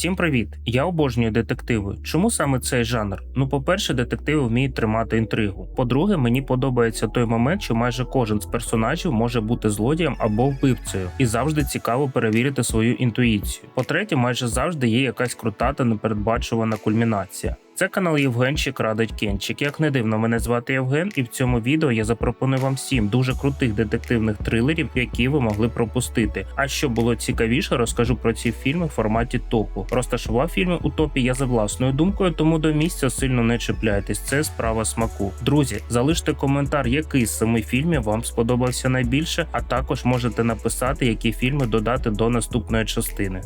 Всім привіт! Я обожнюю детективи. Чому саме цей жанр? Ну, по-перше, детективи вміють тримати інтригу. По-друге, мені подобається той момент, що майже кожен з персонажів може бути злодієм або вбивцею, і завжди цікаво перевірити свою інтуїцію. По-третє, майже завжди є якась крута та непередбачувана кульмінація. Це канал Євгенчик Радить Кенчик. Як не дивно, мене звати Євген, і в цьому відео я запропоную вам сім дуже крутих детективних трилерів, які ви могли пропустити. А що було цікавіше, розкажу про ці фільми в форматі топу. Розташував фільми у топі я за власною думкою, тому до місця сильно не чіпляйтесь. Це справа смаку. Друзі, залиште коментар, який з семи фільмів вам сподобався найбільше, а також можете написати, які фільми додати до наступної частини.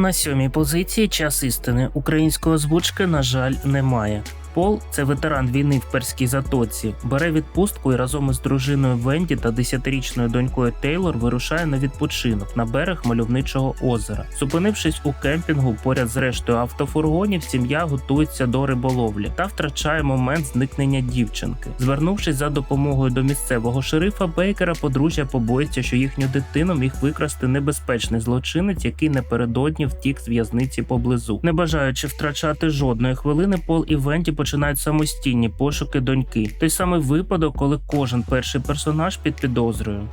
На сьомій позиції час істини української озвучки, на жаль, немає. Пол це ветеран війни в перській затоці, бере відпустку і разом із дружиною Венді та десятирічною донькою Тейлор вирушає на відпочинок на берег мальовничого озера. Зупинившись у кемпінгу поряд з рештою автофургонів, сім'я готується до риболовлі та втрачає момент зникнення дівчинки. Звернувшись за допомогою до місцевого шерифа Бейкера, подружжя побоїться, що їхню дитину міг викрасти небезпечний злочинець, який напередодні втік з в'язниці поблизу. Не бажаючи втрачати жодної хвилини, Пол і Венді починають самостійні пошуки доньки. Той самий випадок, коли кожен перший персонаж під підозрою.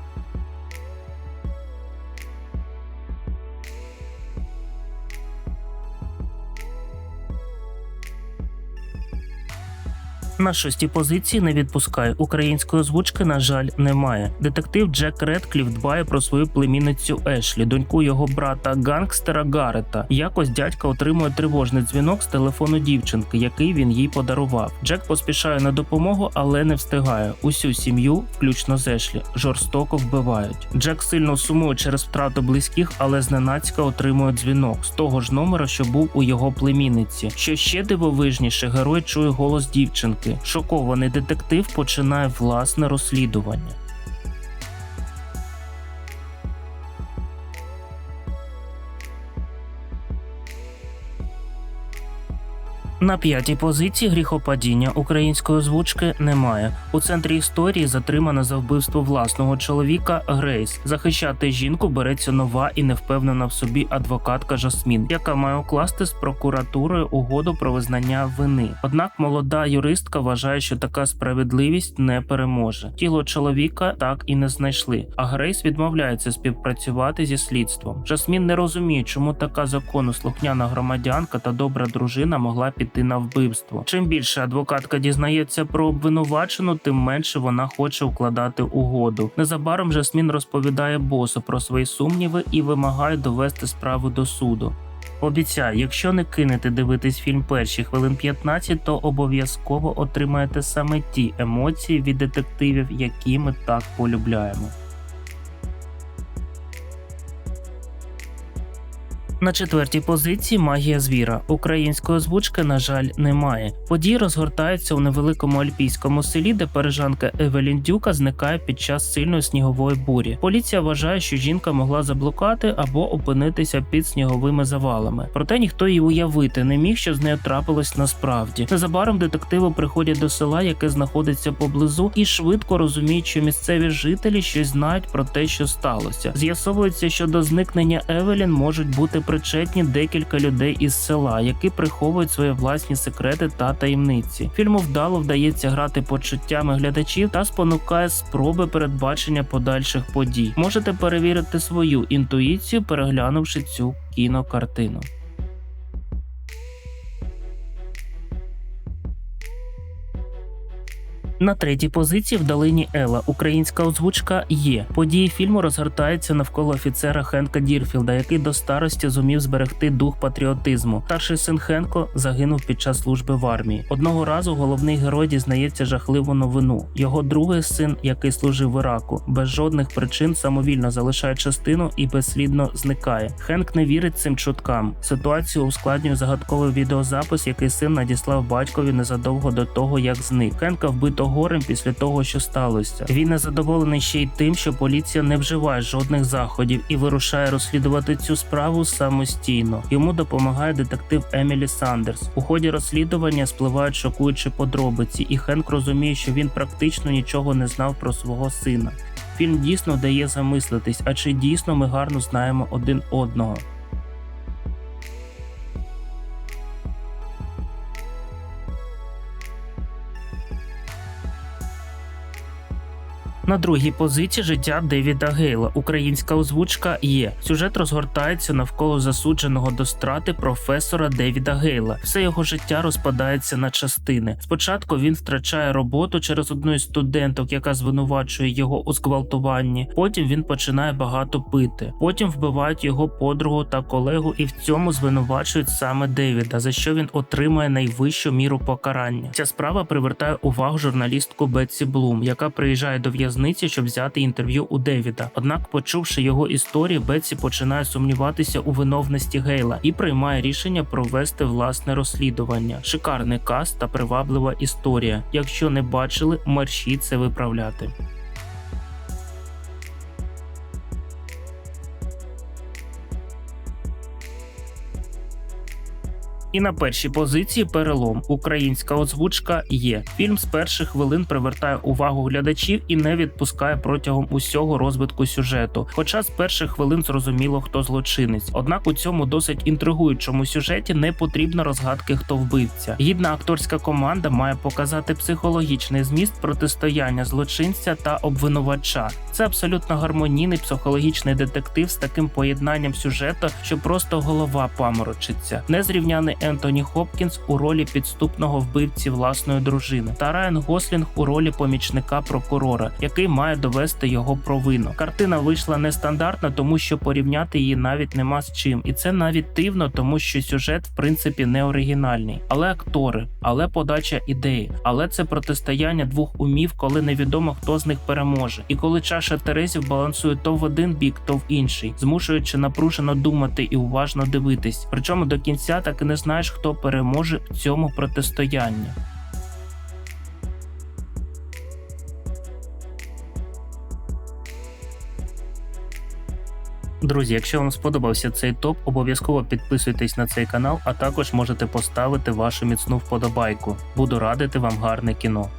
На шостій позиції не відпускає української озвучки, на жаль, немає. Детектив Джек Редкліф дбає про свою племінницю Ешлі, доньку його брата гангстера Гарета. Якось дядька отримує тривожний дзвінок з телефону дівчинки, який він їй подарував. Джек поспішає на допомогу, але не встигає. Усю сім'ю, включно з Ешлі, жорстоко вбивають. Джек сильно сумує через втрату близьких, але зненацька отримує дзвінок з того ж номера, що був у його племінниці. Що ще дивовижніше, герой чує голос дівчинки. Шокований детектив починає власне розслідування. На п'ятій позиції гріхопадіння української озвучки немає. У центрі історії затримана за вбивство власного чоловіка Грейс. Захищати жінку береться нова і невпевнена в собі адвокатка Жасмін, яка має укласти з прокуратурою угоду про визнання вини. Однак молода юристка вважає, що така справедливість не переможе. Тіло чоловіка так і не знайшли. А Грейс відмовляється співпрацювати зі слідством. Жасмін не розуміє, чому така законослухняна громадянка та добра дружина могла піти піти на вбивство. Чим більше адвокатка дізнається про обвинувачену, тим менше вона хоче укладати угоду. Незабаром Жасмін розповідає босу про свої сумніви і вимагає довести справу до суду. Обіцяю, якщо не кинете дивитись фільм перші хвилин 15, то обов'язково отримаєте саме ті емоції від детективів, які ми так полюбляємо. На четвертій позиції магія звіра. Української озвучки, на жаль, немає. Події розгортаються у невеликому альпійському селі, де пережанка Евелін Дюка зникає під час сильної снігової бурі. Поліція вважає, що жінка могла заблукати або опинитися під сніговими завалами. Проте ніхто її уявити не міг, що з нею трапилось насправді. Незабаром детективи приходять до села, яке знаходиться поблизу, і швидко розуміють, що місцеві жителі щось знають про те, що сталося. З'ясовується, що до зникнення Евелін можуть бути причетні декілька людей із села, які приховують свої власні секрети та таємниці. Фільму вдало вдається грати почуттями глядачів та спонукає спроби передбачення подальших подій. Можете перевірити свою інтуїцію, переглянувши цю кінокартину. На третій позиції в долині Ела українська озвучка є. Події фільму розгортаються навколо офіцера Хенка Дірфілда, який до старості зумів зберегти дух патріотизму. Старший син Хенко загинув під час служби в армії. Одного разу головний герой дізнається жахливу новину. Його другий син, який служив в Іраку, без жодних причин самовільно залишає частину і безслідно зникає. Хенк не вірить цим чуткам. Ситуацію ускладнює загадковий відеозапис, який син надіслав батькові незадовго до того, як зник. Хенка вбито горем після того, що сталося. Він не задоволений ще й тим, що поліція не вживає жодних заходів і вирушає розслідувати цю справу самостійно. Йому допомагає детектив Емілі Сандерс. У ході розслідування спливають шокуючі подробиці, і Хенк розуміє, що він практично нічого не знав про свого сина. Фільм дійсно дає замислитись, а чи дійсно ми гарно знаємо один одного. На другій позиції життя Девіда Гейла. Українська озвучка є. Сюжет розгортається навколо засудженого до страти професора Девіда Гейла. Все його життя розпадається на частини. Спочатку він втрачає роботу через одну із студенток, яка звинувачує його у зґвалтуванні. Потім він починає багато пити. Потім вбивають його подругу та колегу, і в цьому звинувачують саме Девіда, за що він отримує найвищу міру покарання. Ця справа привертає увагу журналістку Бетсі Блум, яка приїжджає до в'язниці, щоб взяти інтерв'ю у Девіда. Однак, почувши його історію, Бетсі починає сумніватися у виновності Гейла і приймає рішення провести власне розслідування. Шикарний каст та приваблива історія. Якщо не бачили, мерщі це виправляти. І на першій позиції перелом. Українська озвучка є. Фільм з перших хвилин привертає увагу глядачів і не відпускає протягом усього розвитку сюжету. Хоча з перших хвилин зрозуміло, хто злочинець. Однак у цьому досить інтригуючому сюжеті не потрібно розгадки, хто вбивця. Гідна акторська команда має показати психологічний зміст протистояння злочинця та обвинувача. Це абсолютно гармонійний психологічний детектив з таким поєднанням сюжету, що просто голова паморочиться. Незрівняний Ентоні Хопкінс у ролі підступного вбивці власної дружини та Райан Гослінг у ролі помічника прокурора, який має довести його провину. Картина вийшла нестандартна, тому що порівняти її навіть нема з чим, і це навіть дивно, тому що сюжет в принципі не оригінальний, але актори, але подача ідеї, але це протистояння двох умів, коли невідомо хто з них переможе, і коли чаша Терезів балансує то в один бік, то в інший, змушуючи напружено думати і уважно дивитись. Причому до кінця так і не знаєш, хто переможе в цьому протистоянні. Друзі, якщо вам сподобався цей топ, обов'язково підписуйтесь на цей канал, а також можете поставити вашу міцну вподобайку. Буду радити вам гарне кіно.